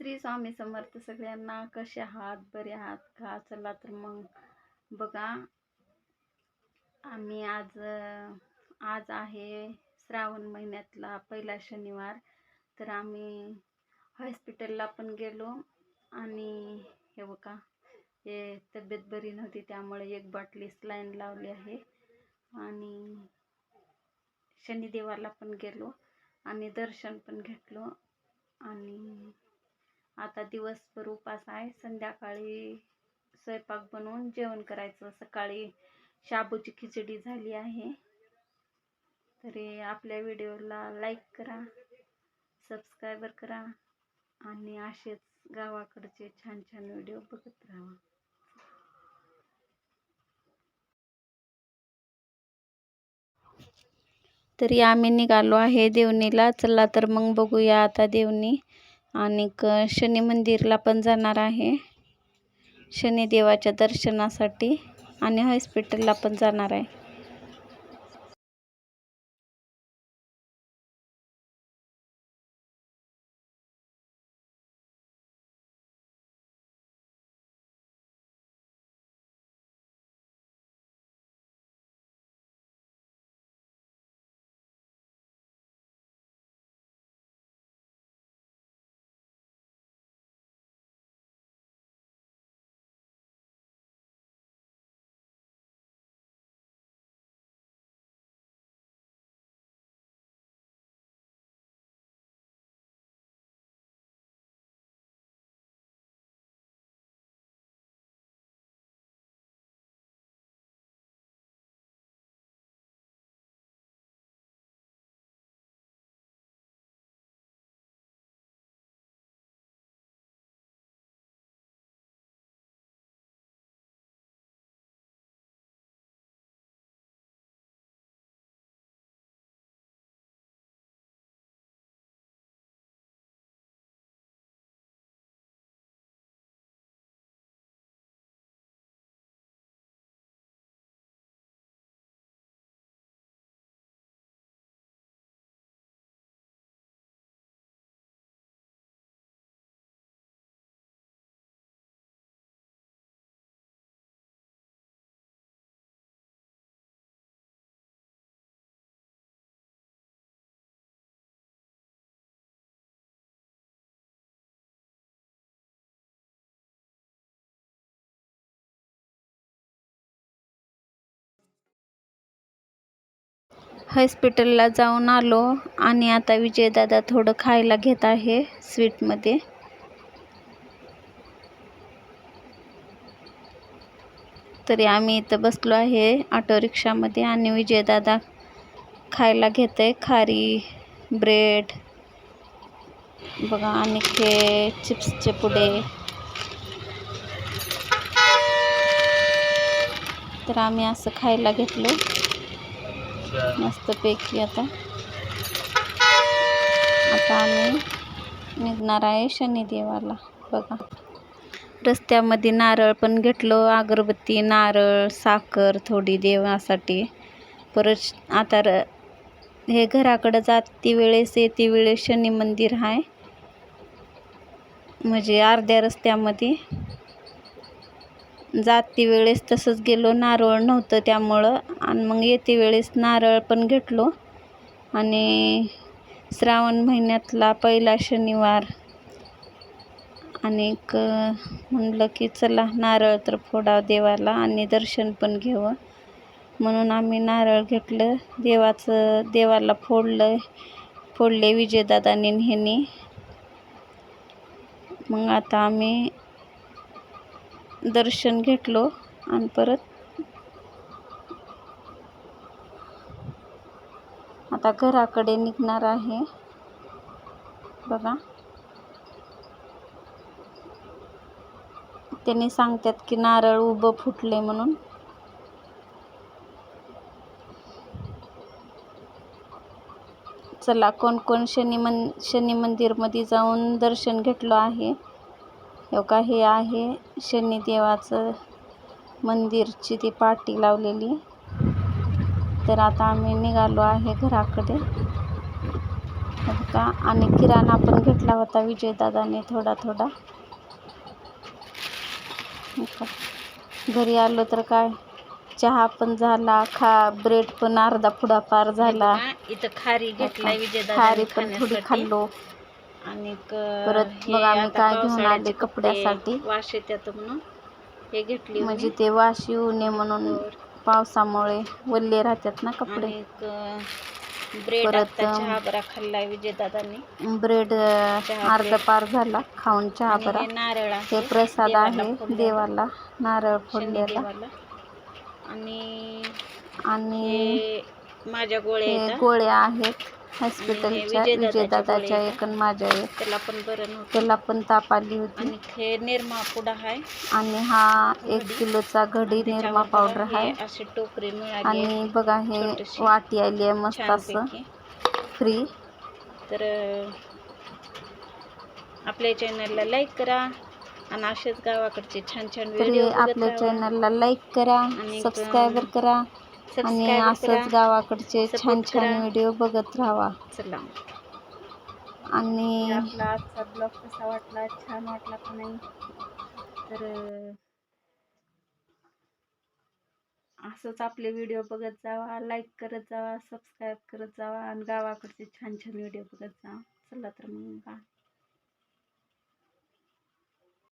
श्री स्वामी समर्थ सगळ्यांना कसे आहात? बरे आहात का? चला तर मग बघा. आम्ही आज आज आहे श्रावण महिन्यातला पहिला शनिवार. तर आम्ही हॉस्पिटलला पण गेलो आणि हे बघा हे तब्येत बरी नव्हती त्यामुळे एक बाटली स्लाईन लावली आहे. आणि शनिदेवाला पण गेलो आणि दर्शन पण घेतलो. आणि आता दिवसभर उपास आहे. संध्याकाळी स्वयंपाक बनवून जेवण करायचं. सकाळी शाबूची खिचडी झाली आहे. तरी आपल्या व्हिडिओला लाईक करा सबस्क्रायबर करा आणि असेच गावाकडचे छान छान व्हिडिओ बघत राहा. तरी आम्ही निघालो आहे देवणीला. चला तर मग बघूया आता देवणी. आणि शनी मंदिरला पण जाणार आहे. शनिदेवाच्या दर्शनासाठी आणि हॉस्पिटलला पण जाणार आहे. हॉस्पिटलला जाऊन आलो आणि आता विजयदादा थोडं खायला घेत आहे स्वीटमध्ये. तरी आम्ही इथं बसलो आहे ऑटो रिक्षामध्ये आणि विजयदादा खायला घेत आहे खारी ब्रेड बघा आणि हे चिप्सचे पुडे. तर आम्ही असं खायला घेतलो. मस्तपैकी आता. आता आम्ही निघणार आहे शनिदेवाला. बघा. रस्त्यामध्ये नारळ पण घेतलो अगरबत्ती नारळ साखर थोडी देवासाठी. परत आता र हे घराकडं जाती वेळेस येते वेळेस शनी मंदिर आहे. म्हणजे अर्ध्या रस्त्यामध्ये. जाती वेळेस तसंच गेलो नारळ नव्हतं त्यामुळं. आणि मग येते वेळेस नारळ पण घेतलो. आणि श्रावण महिन्यातला पहिला शनिवार. आणि म्हणलं की चला नारळ तर फोडावं देवाला आणि दर्शन पण घेऊ म्हणून आम्ही नारळ घेतलं. देवाचं देवाला फोडलं. फोडले विजयदादांनी ह्यांनी मग आता आम्ही दर्शन घेतलो आणि परत आता घराकडे निघणार आहे. बघा. त्यांनी सांगतात की नारळ उभं फुटले म्हणून. चला कोण कोण शनी मन शनी मंदिरमध्ये जाऊन दर्शन घेतलं आहे. हो का? हे आहे शनिदेवाचं मंदिरची ती पाटी लावलेली. तर आता आम्ही निघालो आहे घराकडे. हे बघा आणि किराणा पण घेतला होता विजयदादाने थोडा थोडा. हे का. घरी आलो तर काय? चहा पण झाला खा ब्रेड पण अर्धा पुडा पार झाला. इथं खारी घेतलाय विजय खारी पण थोडी खाल्लो. आणि परत मग आम्ही काय घेऊन आले कपड्यासाठी. वाश येतात म्हणून. हे घेतली म्हणजे ते वाश येऊ नये म्हणून पावसामुळे वल्ले राहतात ना कपडे. ब्रेड बरा खाल्लाय विजय दादांनी ब्रेड अर्धा पार झाला. खाऊन चहा बरा हे नारळ हे प्रसाद आहे. देवाला. नारळ फोडलेला. आणि आणि माझ्या गोळ्या गोळ्या आहेत. हॉस्पिटलच्या विजयदादाच्या एक आणि माझ्या एक. त्याला पण बरं नव्हतं. त्याला पण ताप आली होती. आणि हे निरमा पुडा आहे आणि हा एक किलोचा घडी निरमा पावडर आहे अशी टोकरी मिळाली आहे आणि बघा हे छोटीशी. वाटी आली आहे मस्त असं. छानपैकी फ्री. तर आपल्या चॅनलला लाईक करा. आणि असेच गावाकडचे छान छान तरी व्हिडिओ आपल्या चॅनलला लाईक करा आणि सबस्क्रायबर करा. आणि असंच गावाकडचे छान छान. व्हिडिओ बघत राहा चला. आणि आपला आजचा ब्लॉग कसा वाटला? छान वाटला का नाही? तर असंच आपले व्हिडिओ बघत जावा. लाईक करत जावा. सबस्क्राईब करत जावा. आणि गावाकडचे छान छान व्हिडिओ बघत जावा चला तर मग.